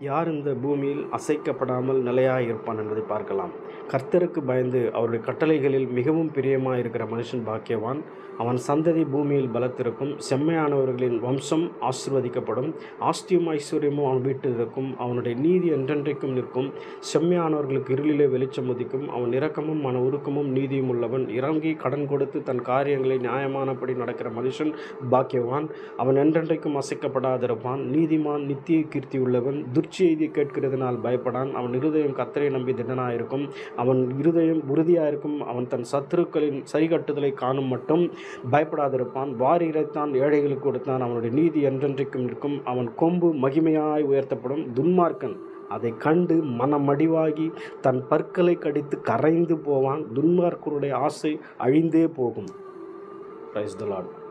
யார் இந்த பூமியில் அசைக்கப்படாமல் நிலையாக இருப்பான் என்பதை பார்க்கலாம். கர்த்தருக்கு பயந்து அவருடைய கட்டளைகளில் மிகவும் பிரியமாக இருக்கிற மனுஷன் பாக்கியவான். அவன் சந்ததி பூமியில் பலத்திருக்கும். செம்மையானவர்களின் வம்சம் ஆசிர்வதிக்கப்படும். ஆஸ்தியும் ஐஸ்வர்யமும் அவன் வீட்டில் இருக்கும். அவனுடைய நீதி என்றென்றைக்கும் நிற்கும். செம்மையானவர்களுக்கு இருளிலே வெளிச்சம் உதிக்கும். அவன் இரக்கமும் மன உருக்கமும் நீதியும் உள்ளவன். இறங்கி கடன் கொடுத்து தன் காரியங்களை நியாயமானபடி நடக்கிற மனுஷன் பாக்கியவான். அவன் என்றென்றைக்கும் அசைக்கப்படாதிருப்பான். நீதிமான் நித்திய கீர்த்தி உள்ளவன் துர்ச்செய்தி கேட்கிறதுனால் பயப்படான். அவன் இருதயம் கத்தரை நம்பி திடனாயிருக்கும். அவன் இருதயம் உறுதியாக இருக்கும் அவன் தன் சத்துருக்களின் சரிகட்டுதலை காணும் மட்டும் பயப்படாதிருப்பான். வாரி இறைத்தான் ஏழைகளுக்கு கொடுத்தான். அவனுடைய நீதி என்றென்றைக்கும் நிற்கும். அவன் கொம்பு மகிமையாய் உயர்த்தப்படும் துன்மார்க்கன். அதை கண்டு மனமடிவாகி தன் பற்களை கடித்து கரைந்து போவான். துன்மார்க்கருடைய ஆசை அழிந்தே போகும். Praise the Lord